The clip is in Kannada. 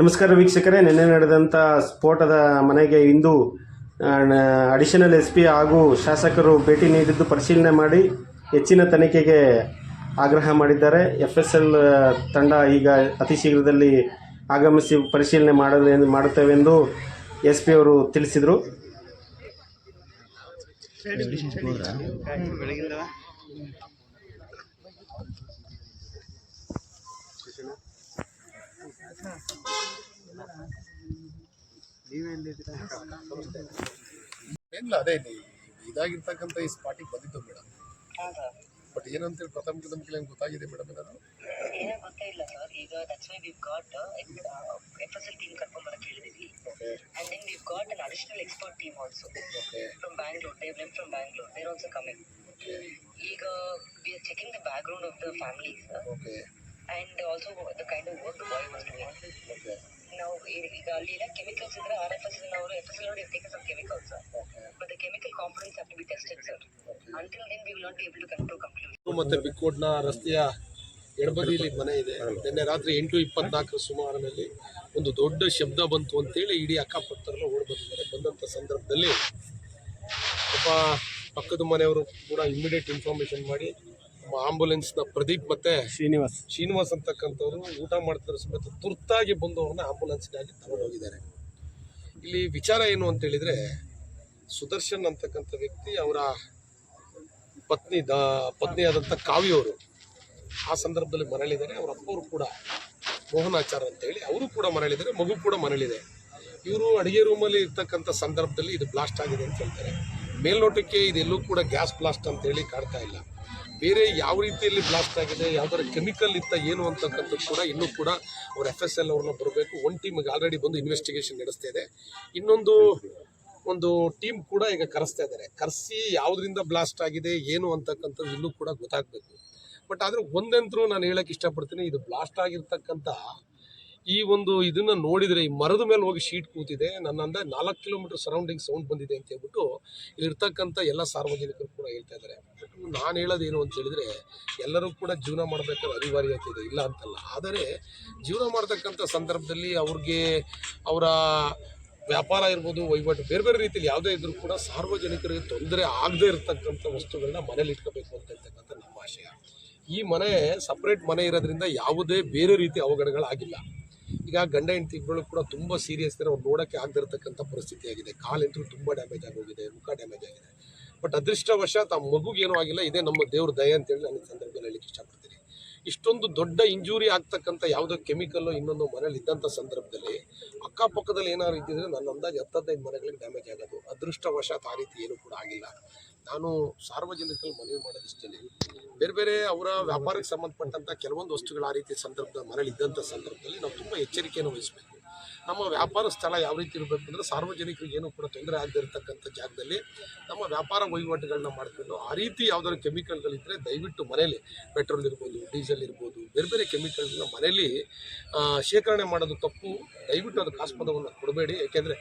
ನಮಸ್ಕಾರ ವೀಕ್ಷಕರೇ. ನಿನ್ನೆ ನಡೆದಂಥ ಸ್ಫೋಟದ ಮನೆಗೆ ಇಂದು ಅಡಿಷನಲ್ ಎಸ್ ಪಿ ಹಾಗೂ ಶಾಸಕರು ಭೇಟಿ ನೀಡಿದ್ದು ಪರಿಶೀಲನೆ ಮಾಡಿ ಹೆಚ್ಚಿನ ತನಿಖೆಗೆ ಆಗ್ರಹ ಮಾಡಿದ್ದಾರೆ. ಎಫ್ ಎಸ್ ಎಲ್ ತಂಡ ಈಗ ಅತಿ ಶೀಘ್ರದಲ್ಲಿ ಆಗಮಿಸಿ ಪರಿಶೀಲನೆ ಮಾಡಲು ಮಾಡುತ್ತೇವೆಂದು ಎಸ್ ಪಿ ಅವರು ತಿಳಿಸಿದರು. ಏನಿಲ್ಲ ಅದೇ ಇಲ್ಲಿ ಇದಾಗಿರ್ತಕ್ಕಂಥ ಈ ಸ್ಪಾಟಿಗೆ ಬಂದಿದ್ದು ಮೇಡಮ್ ಬಟ್ ಏನಂತೇಳಿ ಪ್ರಥಮ ನಮ್ಗೆ ಏನು ಗೊತ್ತಾಗಿದೆ ಮೇಡಮ್ ಏನಾದ್ರು ಏನೋ ಗೊತ್ತಿಲ್ಲ ಸರ್ ಈಗ that's why we got F S L team ಕರ್ಕೊಂಡ್ ಬರಕ್ ಹೇಳಿದೀವಿ. And then we've got an additional expert team also okay from Bangalore they were from Bangalore there also coming ಈಗ we are checking the background of the family okay and also the kind of work boy was doing ನಾವು ಈಗ ಅಲ್ಲಿ ಕೆಮಿಕಲ್ಸ್ ಇದ್ರೆ ಆರ್ ಎಫ್ ಎಸ್ ಅವರು ಎಫ್ ಎಸ್ ಅವರು take some chemicals but chemical components have to be tested sir until then we will not be able to come to conclusion ಮತ್ತೆ ಬಿಕ್ಕೋಡ್ನ ರಸ್ತೆಯ ಎಡಬದಿಯಲ್ಲಿ ಮನೆ ಇದೆ. ನಿನ್ನೆ ರಾತ್ರಿ ಎಂಟು ಇಪ್ಪತ್ನಾಲ್ಕರ ಸುಮಾರಿನಲ್ಲಿ ಒಂದು ದೊಡ್ಡ ಶಬ್ದ ಬಂತು ಅಂತೇಳಿ ಇಡೀ ಅಕ್ಕಪಕ್ಕದಲ್ಲ ಓಡ್ ಬಂದಿದ್ದಾರೆ. ಬಂದಂಥ ಸಂದರ್ಭದಲ್ಲಿ ಒಬ್ಬ ಪಕ್ಕದ ಮನೆಯವರು ಕೂಡ ಇಮಿಡಿಯೇಟ್ ಇನ್ಫಾರ್ಮೇಶನ್ ಮಾಡಿ ಆಂಬುಲೆನ್ಸ್ನ ಪ್ರದೀಪ್ ಮತ್ತೆ ಶ್ರೀನಿವಾಸ್. ಶ್ರೀನಿವಾಸ್ ಅಂತಕ್ಕಂಥವ್ರು ಊಟ ಮಾಡ್ತಿರೋ ಸಮೇತ ತುರ್ತಾಗಿ ಬಂದು ಅವ್ರನ್ನ ಆಂಬುಲೆನ್ಸ್ಗಾಗಿ ತಗೊಂಡೋಗಿದ್ದಾರೆ. ಇಲ್ಲಿ ವಿಚಾರ ಏನು ಅಂತ ಹೇಳಿದ್ರೆ ಸುದರ್ಶನ್ ಅಂತಕ್ಕಂಥ ವ್ಯಕ್ತಿ ಅವರ ಪತ್ನಿ ದ ಪತ್ನಿಯಾದಂಥ ಕಾವ್ಯವರು ಆ ಸಂದರ್ಭದಲ್ಲಿ ಮರಳಿದ್ದಾರೆ. ಅವರ ಅಪ್ಪವರು ಕೂಡ ಮೋಹನಾಚಾರ್ ಅಂತೇಳಿ ಅವರು ಕೂಡ ಮರಳಿದ್ದಾರೆ ಮಗು ಕೂಡ ಮರಳಿದೆ. ಇವರು ಅಡುಗೆ ರೂಮಲ್ಲಿ ಇರ್ತಕ್ಕಂಥ ಸಂದರ್ಭದಲ್ಲಿ ಇದು ಬ್ಲಾಸ್ಟ್ ಆಗಿದೆ ಅಂತ ಹೇಳ್ತಾರೆ. ಮೇಲ್ನೋಟಕ್ಕೆ ಇದೆಲ್ಲೂ ಕೂಡ ಗ್ಯಾಸ್ ಬ್ಲಾಸ್ಟ್ ಅಂತೇಳಿ ಕಾಡ್ತಾ ಇಲ್ಲ. ಬೇರೆ ಯಾವ ರೀತಿಯಲ್ಲಿ ಬ್ಲಾಸ್ಟ್ ಆಗಿದೆ ಯಾವ್ದಾರ ಕೆಮಿಕಲ್ ಇತ್ತ, ಏನು ಅಂತಕ್ಕಂಥದ್ದು ಕೂಡ ಇನ್ನೂ ಕೂಡ ಅವ್ರ ಎಫ್ ಎಸ್ ಎಲ್ ಅವ್ರನ್ನ ಬರಬೇಕು. ಒನ್ ಟೀಮಿಗೆ ಆಲ್ರೆಡಿ ಬಂದು ಇನ್ವೆಸ್ಟಿಗೇಷನ್ ನಡೆಸ್ತಾ ಇದೆ. ಇನ್ನೊಂದು, ಒಂದು ಟೀಮ್ ಕೂಡ ಈಗ ಕರೆಸ್ತಾ ಇದ್ದಾರೆ. ಕರೆಸಿ ಯಾವುದರಿಂದ ಬ್ಲಾಸ್ಟ್ ಆಗಿದೆ, ಏನು ಅಂತಕ್ಕಂಥದ್ದು ಇನ್ನೂ ಕೂಡ ಗೊತ್ತಾಗಬೇಕು. ಬಟ್ ಆದರೆ ಒಂದಂತರೂ ನಾನು ಹೇಳಕ್ಕೆ ಇಷ್ಟಪಡ್ತೀನಿ, ಇದು ಬ್ಲಾಸ್ಟ್ ಆಗಿರ್ತಕ್ಕಂಥ ಈ ಒಂದು ಇದನ್ನ ನೋಡಿದರೆ, ಈ ಮರದ ಮೇಲೆ ಹೋಗಿ ಶೀಟ್ ಕೂತಿದೆ. ನನ್ನ ಅಂದ್ರೆ ನಾಲ್ಕು ಕಿಲೋಮೀಟರ್ ಸರೌಂಡಿಂಗ್ ಸೌಂಡ್ ಬಂದಿದೆ ಅಂತ ಹೇಳ್ಬಿಟ್ಟು, ಇಲ್ಲಿರ್ತಕ್ಕಂಥ ಎಲ್ಲ ಸಾರ್ವಜನಿಕರು ಕೂಡ ಹೇಳ್ತಾ ಇದ್ದಾರೆ. ನಾನು ಹೇಳೋದೇನು ಅಂತ ಹೇಳಿದರೆ, ಎಲ್ಲರೂ ಕೂಡ ಜೀವನ ಮಾಡಬೇಕಾದ್ರೆ ಅನಿವಾರ್ಯತೆ ಇದೆ ಇಲ್ಲ ಅಂತಲ್ಲ. ಆದರೆ, ಜೀವನ ಮಾಡ್ತಕ್ಕಂಥ ಸಂದರ್ಭದಲ್ಲಿ ಅವ್ರಿಗೆ ಅವರ ವ್ಯಾಪಾರ ಇರ್ಬೋದು ವಹಿವಾಟು ಬೇರೆ ಬೇರೆ ರೀತಿಯಲ್ಲಿ ಯಾವುದೇ ಇದ್ರೂ ಕೂಡ ಸಾರ್ವಜನಿಕರಿಗೆ ತೊಂದರೆ ಆಗದೇ ಇರತಕ್ಕಂಥ ವಸ್ತುಗಳನ್ನ ಮನೇಲಿ ಇಟ್ಕೋಬೇಕು ಅಂತ ಹೇಳ್ತಕ್ಕಂಥ ನಮ್ಮ ಆಶಯ. ಈ ಮನೆ ಸಪ್ರೇಟ್ ಮನೆ ಇರೋದ್ರಿಂದ ಯಾವುದೇ ಬೇರೆ ರೀತಿ ಅವಘಡಗಳಾಗಿಲ್ಲ. ಈಗ ಗಂಡ ಹೆಂಡತಿ ಇಬ್ಬರು ಕೂಡ ತುಂಬ ಸೀರಿಯಸ್ ಅವ್ರು ನೋಡೋಕ್ಕೆ ಆಗದಿರತಕ್ಕಂಥ ಪರಿಸ್ಥಿತಿ ಆಗಿದೆ ಕಾಲೆಂತೂ ತುಂಬ ಡ್ಯಾಮೇಜ್ ಆಗೋಗಿದೆ, ಮುಖ ಡ್ಯಾಮೇಜ್ ಆಗಿದೆ. ಬಟ್ ಅದೃಷ್ಟವಶಾತ್ ಆ ಮಗುಗೆ ಏನೂ ಆಗಿಲ್ಲ. ಇದೇ ನಮ್ಮ ದೇವ್ರ ದಯ ಅಂತೇಳಿ ನಾನು ಸಂದರ್ಭದಲ್ಲಿ ಹೇಳಲಿಕ್ಕೆ ಇಷ್ಟಪಡ್ತೀನಿ. ಇಷ್ಟೊಂದು ದೊಡ್ಡ ಇಂಜೂರಿ ಆಗ್ತಕ್ಕಂಥ ಯಾವುದೋ ಕೆಮಿಕಲ್ಲು ಇನ್ನೊಂದು ಮನೇಲಿ ಇದ್ದಂಥ ಸಂದರ್ಭದಲ್ಲಿ ಅಕ್ಕಪಕ್ಕದಲ್ಲಿ ಏನಾದ್ರು ಇದ್ದಿದ್ರೆ ನನ್ನ ಅಂದಾಜು ಹತ್ತು ಹದಿನೈದು ಮನೆಗಳಿಗೆ ಡ್ಯಾಮೇಜ್ ಆಗೋದು. ಅದೃಷ್ಟವಶಾತ್ ಆ ರೀತಿ ಏನೂ ಕೂಡ ಆಗಿಲ್ಲ. ನಾನು ಸಾರ್ವಜನಿಕರು ಮನವಿ ಮಾಡೋದಿಷ್ಟೇ ಬೇರೆ ಬೇರೆ ಅವರ ವ್ಯಾಪಾರಕ್ಕೆ ಸಂಬಂಧಪಟ್ಟಂಥ ಕೆಲವೊಂದು ವಸ್ತುಗಳು ಆ ರೀತಿ ಸಂದರ್ಭದ ಮನೇಲಿ ಇದ್ದಂಥ ಸಂದರ್ಭದಲ್ಲಿ ನಾವು ತುಂಬ ಎಚ್ಚರಿಕೆಯನ್ನು ವಹಿಸಬೇಕು. ನಮ್ಮ ವ್ಯಾಪಾರ ಸ್ಥಳ ಯಾವ ರೀತಿ ಇರಬೇಕು ಅಂದರೆ ಸಾರ್ವಜನಿಕರಿಗೆ ಏನೂ ಕೂಡ ತೊಂದರೆ ಆಗದೇ ಇರತಕ್ಕಂಥ ಜಾಗದಲ್ಲಿ ನಮ್ಮ ವ್ಯಾಪಾರ ವಹಿವಾಟುಗಳನ್ನ ಮಾಡ್ಕೊಂಡು ಆ ರೀತಿ ಯಾವುದಾದ್ರು ಕೆಮಿಕಲ್ಗಳಿದ್ದರೆ ದಯವಿಟ್ಟು ಮನೇಲಿ ಪೆಟ್ರೋಲ್ ಇರ್ಬೋದು ಡೀಸೆಲ್ ಇರ್ಬೋದು, ಬೇರೆ ಬೇರೆ ಕೆಮಿಕಲ್ಗಳನ್ನ ಮನೇಲಿ ಶೇಖರಣೆ ಮಾಡೋದು ತಪ್ಪು. ದಯವಿಟ್ಟು ಅದಕ್ಕೆ ಆಸ್ಪದವನ್ನು ಕೊಡಬೇಡಿ. ಯಾಕೆಂದರೆ